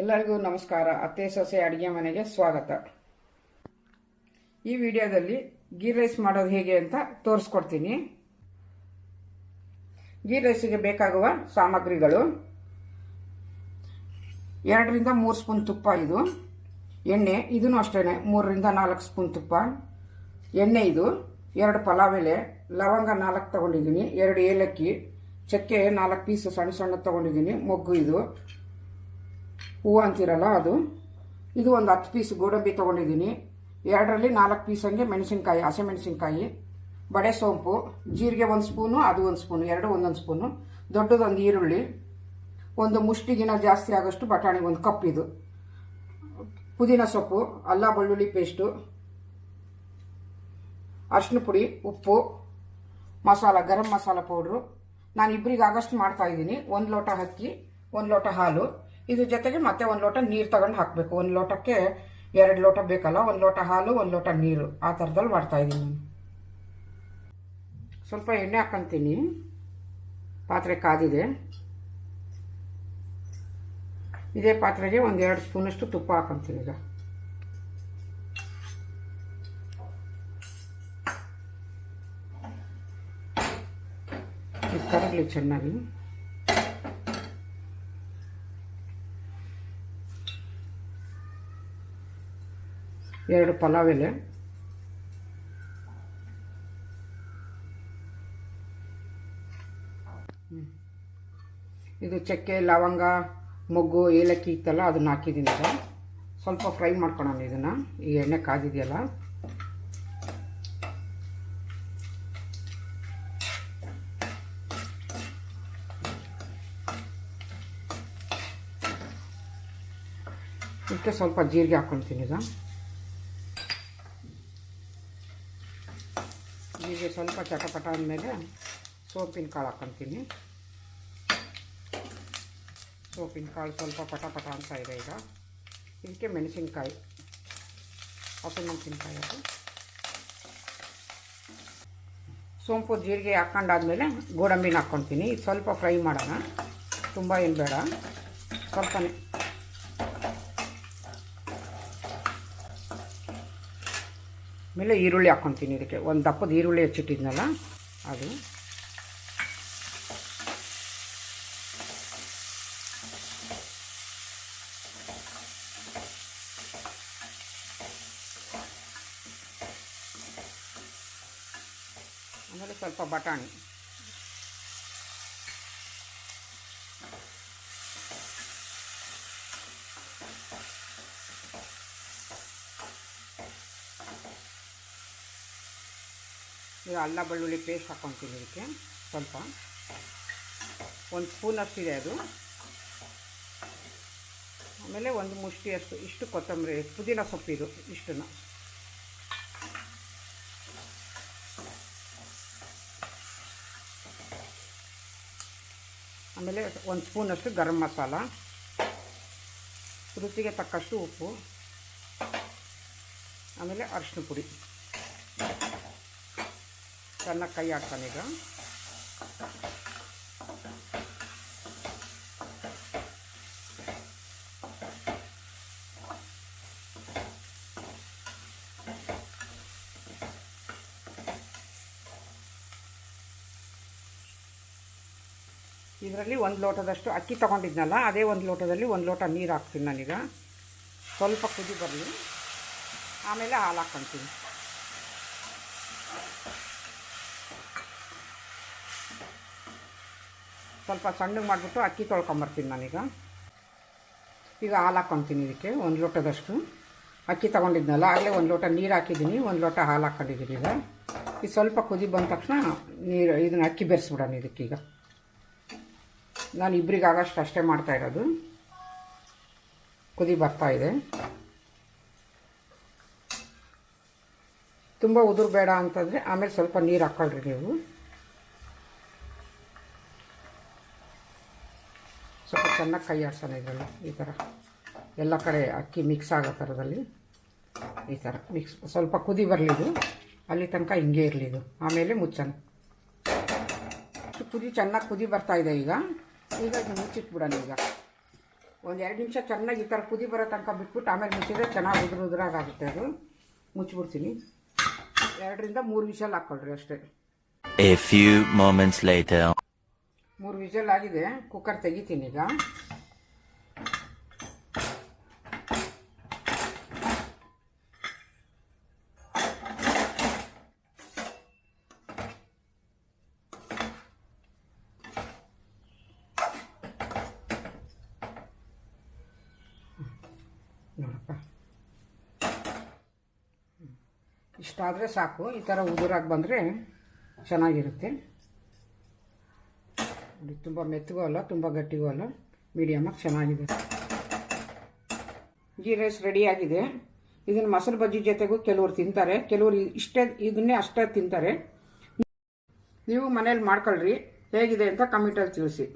ಎಲ್ಲರಿಗೂ ನಮಸ್ಕಾರ. ಅತ್ತೆ, ಸೊಸೆ, ಅಡುಗೆ ಮನೆಗೆ ಸ್ವಾಗತ. ಈ ವಿಡಿಯೋದಲ್ಲಿ ಗೀ ರೈಸ್ ಮಾಡೋದು ಹೇಗೆ ಅಂತ ತೋರಿಸ್ಕೊಡ್ತೀನಿ. ಗೀ ರೈಸಿಗೆ ಬೇಕಾಗುವ ಸಾಮಗ್ರಿಗಳು ಎರಡರಿಂದ ಮೂರು ಸ್ಪೂನ್ ತುಪ್ಪ ಇದು, ಎಣ್ಣೆ ಇದೂ ಅಷ್ಟೇ ಮೂರರಿಂದ ನಾಲ್ಕು ಸ್ಪೂನ್ ತುಪ್ಪ, ಎಣ್ಣೆ ಇದು, ಎರಡು ಪಲಾವ್ ಎಲೆ, ಲವಂಗ ನಾಲ್ಕು ತಗೊಂಡಿದ್ದೀನಿ, ಎರಡು ಏಲಕ್ಕಿ, ಚಕ್ಕೆ ನಾಲ್ಕು ಪೀಸ್ ಸಣ್ಣ ಸಣ್ಣ ತಗೊಂಡಿದ್ದೀನಿ, ಮೊಗ್ಗು ಇದು ಹೂವು ಅಂತಿರಲ್ಲ ಅದು? ಇದು ಒಂದು ಹತ್ತು ಪೀಸ್ ಗೋಡಂಬಿ ತೊಗೊಂಡಿದ್ದೀನಿ. ಎರಡರಲ್ಲಿ ನಾಲ್ಕು ಪೀಸ್ ಹಂಗೆ ಮೆಣಸಿನ್ಕಾಯಿ ಹಸಿಮೆಣಸಿನ್ಕಾಯಿ ಬಡೆ ಸೋಂಪು, ಜೀರಿಗೆ ಒಂದು ಸ್ಪೂನು, ಅದು ಒಂದು ಸ್ಪೂನು, ಎರಡು ಒಂದೊಂದು ಸ್ಪೂನು ದೊಡ್ಡದೊಂದು ಈರುಳ್ಳಿ, ಒಂದು ಮುಷ್ಟಿಗಿನ ಜಾಸ್ತಿ ಆಗೋಷ್ಟು ಬಟಾಣಿ ಒಂದು ಕಪ್ ಇದು. ಪುದೀನ ಸೊಪ್ಪು, ಅಲ್ಲ ಬೆಳ್ಳುಳ್ಳಿ ಪೇಸ್ಟು ಅರಿಶಿನ ಪುಡಿ, ಉಪ್ಪು, ಮಸಾಲ, ಗರಂ ಮಸಾಲ ಪೌಡ್ರು. ನಾನು ಇಬ್ಬರಿಗೆ ಆಗೋಷ್ಟು ಮಾಡ್ತಾ ಇದ್ದೀನಿ. ಒಂದು ಲೋಟ ಹಕ್ಕಿ ಒಂದು ಲೋಟ ಹಾಲು. ಇದ್ರ ಜೊತೆಗೆ ಮತ್ತೆ ಒಂದು ಲೋಟ ನೀರು ತಗೊಂಡು ಹಾಕಬೇಕು. ಒಂದು ಲೋಟಕ್ಕೆ ಎರಡು ಲೋಟ ಬೇಕಲ್ಲ, ಒಂದು ಲೋಟ ಹಾಲು, ಒಂದು ಲೋಟ ನೀರು. ಆ ಥರದಲ್ಲಿ ಮಾಡ್ತಾ ಇದ್ದೀನಿ ನಾನು. ಸ್ವಲ್ಪ ಎಣ್ಣೆ ಹಾಕ್ಕಂತೀನಿ ಪಾತ್ರೆ ಕಾದಿದೆ. ಇದೇ ಪಾತ್ರೆಗೆ ಒಂದು ಎರಡು ಸ್ಪೂನಷ್ಟು ತುಪ್ಪ ಹಾಕೊಂತೀನಿ ಈಗ. ಕರಗಲಿ ಚೆನ್ನಾಗಿ. ಎರಡು ಪಲಾವ್ ಎಲೆ. ಇದು ಚಕ್ಕೆ, ಲವಂಗ, ಮೊಗ್ಗು, ಏಲಕ್ಕಿ ಇತ್ತಲ್ಲ, ಅದನ್ನ ಹಾಕಿದ್ದೀನಿ ಸರ್ ಸ್ವಲ್ಪ ಫ್ರೈ ಮಾಡ್ಕೊಳೋಣ ಇದನ್ನು. ಈ ಎಣ್ಣೆ ಕಾದಿದೆಯಲ್ಲ. ಇದಕ್ಕೆ ಸ್ವಲ್ಪ ಜೀರಿಗೆ ಹಾಕ್ಕೊಳ್ತೀನಿ ಈಗ. ಜೀರಿಗೆ ಸ್ವಲ್ಪ ಚಟಪಟ ಅಂದಮೇಲೆ ಸೋಪಿನ ಕಾಳು ಹಾಕ್ಕೊತೀನಿ ಸೋಪಿನ ಕಾಳು ಸ್ವಲ್ಪ ಪಟ ಪಟ ಅಂತ ಇದೆ ಈಗ. ಇದಕ್ಕೆ ಮೆಣಸಿನ್ಕಾಯಿ, ಹಸಿಮೆಣಸಿನ್ಕಾಯಿ ಅದು. ಸೋಂಪು ಜೀರಿಗೆ ಹಾಕ್ಕೊಂಡಾದ್ಮೇಲೆ ಗೋಡಂಬಿನ ಹಾಕ್ಕೊತೀನಿ ಸ್ವಲ್ಪ ಫ್ರೈ ಮಾಡೋಣ. ತುಂಬ ಏನು ಬೇಡ. ಸ್ವಲ್ಪನೇ ಆಮೇಲೆ ಈರುಳ್ಳಿ ಹಾಕ್ಕೊತೀನಿ ಇದಕ್ಕೆ. ಒಂದು ದಪ್ಪದ ಈರುಳ್ಳಿ ಹೆಚ್ಚಿಟ್ಟಿದ್ನಲ್ಲ ಅದು. ಆಮೇಲೆ ಸ್ವಲ್ಪ ಬಟಾಣಿ. ಈಗ ಅಲ್ಲ ಬೆಳ್ಳುಳ್ಳಿ ಪೇಸ್ಟ್ ಹಾಕ್ಕೊತೀನಿ ಇದಕ್ಕೆ. ಸ್ವಲ್ಪ. ಒಂದು ಸ್ಪೂನಷ್ಟಿದೆ ಅದು. ಆಮೇಲೆ ಒಂದು ಮುಷ್ಟಿಯಷ್ಟು ಇಷ್ಟು ಕೊತ್ತಂಬರಿ, ಪುದೀನ ಸೊಪ್ಪಿದು ಇಷ್ಟನ್ನು. ಆಮೇಲೆ ಒಂದು ಸ್ಪೂನಷ್ಟು ಗರಂ ಮಸಾಲ. ರುಚಿಗೆ ತಕ್ಕಷ್ಟು ಉಪ್ಪು. ಆಮೇಲೆ ಅರಿಶಿನ ಪುಡಿ. ಚೆನ್ನಾಗಿ ಕೈ ಆಡ್ತಾನೆ ಈಗ. ಇದರಲ್ಲಿ ಒಂದು ಲೋಟದಷ್ಟು ಅಕ್ಕಿ ತೊಗೊಂಡಿದ್ನಲ್ಲ, ಅದೇ ಒಂದು ಲೋಟದಲ್ಲಿ ಒಂದು ಲೋಟ ನೀರು ಹಾಕ್ತೀನಿ ನಾನೀಗ. ಸ್ವಲ್ಪ ಕುದಿ ಬರಲಿ. ಆಮೇಲೆ ಹಾಲು ಹಾಕ್ಕೊತೀನಿ ಸ್ವಲ್ಪ ಸಣ್ಣಗೆ ಮಾಡಿಬಿಟ್ಟು ಅಕ್ಕಿ ತೊಳ್ಕೊಂಬರ್ತೀನಿ ನಾನೀಗ. ಈಗ ಹಾಲು ಹಾಕ್ಕೊತೀನಿ ಇದಕ್ಕೆ, ಒಂದು ಲೋಟದಷ್ಟು. ಅಕ್ಕಿ ತೊಗೊಂಡಿದ್ನಲ್ಲ, ಆಗಲೇ ಒಂದು ಲೋಟ ನೀರು ಹಾಕಿದ್ದೀನಿ, ಒಂದು ಲೋಟ ಹಾಲು ಹಾಕ್ಕೊಂಡಿದ್ದೀನಿ ಈಗ. ಇದು ಸ್ವಲ್ಪ ಕುದಿ ಬಂದ ತಕ್ಷಣ ನೀರು, ಇದನ್ನು ಅಕ್ಕಿ ಬೆರೆಸ್ಬಿಡೋಣ ಇದಕ್ಕೀಗ ನಾನು ಇಬ್ಬರಿಗೆ ಆಗಷ್ಟು ಅಷ್ಟೇ ಮಾಡ್ತಾ ಇರೋದು. ಕುದಿ ಬರ್ತಾ ಇದೆ. ತುಂಬ ಉದುರು ಬೇಡ ಅಂತಂದರೆ ಆಮೇಲೆ ಸ್ವಲ್ಪ ನೀರು ಹಾಕ್ಕೊಳ್ರಿ ನೀವು. ಸ್ವಲ್ಪ ಚೆನ್ನಾಗಿ ಕೈ ಆಡ್ಸೋಣ ಇದರಲ್ಲಿ. ಈ ಥರ ಎಲ್ಲ ಕಡೆ ಅಕ್ಕಿ ಮಿಕ್ಸ್ ಆಗೋ ಥರದಲ್ಲಿ ಈ ಥರ ಮಿಕ್ಸ್ ಸ್ವಲ್ಪ ಕುದಿ ಬರಲಿ ಇದು ಅಲ್ಲಿ ತನಕ ಹಿಂಗೆ ಇರಲಿ ಇದು ಆಮೇಲೆ ಮುಚ್ಚೋಣ. ಕುದಿ ಚೆನ್ನಾಗಿ ಕುದಿ ಬರ್ತಾ ಇದೆ ಈಗ. ಈಗ ಮುಚ್ಚಿಟ್ಬಿಡೋಣ ಈಗ. ಒಂದು ಎರಡು ನಿಮಿಷ ಚೆನ್ನಾಗಿ ಈ ಥರ ಕುದಿ ಬರೋ ತನಕ ಬಿಟ್ಬಿಟ್ಟು ಆಮೇಲೆ ಮುಚ್ಚಿದ್ರೆ ಚೆನ್ನಾಗಿ ಉದುರು ಉದುರಾಗುತ್ತೆ ಅದು. ಮುಚ್ಚಿಬಿಡ್ತೀನಿ. ಎರಡರಿಂದ ಮೂರು ವಿಷಲ್ ಹಾಕ್ಕೊಳ್ರಿ ಅಷ್ಟೇ. A few moments later. ಮೂರು ವಿಷಲ್ ಆಗಿದೆ ಕುಕ್ಕರ್ ತೆಗಿತೀನಿ ಈಗ ನೋಡಪ್ಪ ಇಷ್ಟಾದರೆ ಸಾಕು ಈ ಥರ ಉದುರಾಗಿ ಬಂದರೆ ಚೆನ್ನಾಗಿರುತ್ತೆ ನೋಡಿ ತುಂಬ ಮೆತ್ತಗೂ ಅಲ್ಲ, ತುಂಬ ಗಟ್ಟಿಗೂ ಅಲ್ಲ ಮೀಡಿಯಮಾಗಿ ಚೆನ್ನಾಗಿದೆ. ಗೀ ರೈಸ್ ರೆಡಿಯಾಗಿದೆ ಇದನ್ನು ಮೊಸರು ಬಜ್ಜಿ ಜೊತೆಗೂ ಕೆಲವರು ತಿಂತಾರೆ. ಕೆಲವರು ಇಷ್ಟೇ, ಇದನ್ನೇ ಅಷ್ಟೇ ತಿಂತಾರೆ. ನೀವು ಮನೇಲಿ ಮಾಡ್ಕೊಳ್ರಿ, ಹೇಗಿದೆ ಅಂತ ಕಮೆಂಟಲ್ಲಿ ತಿಳಿಸಿ.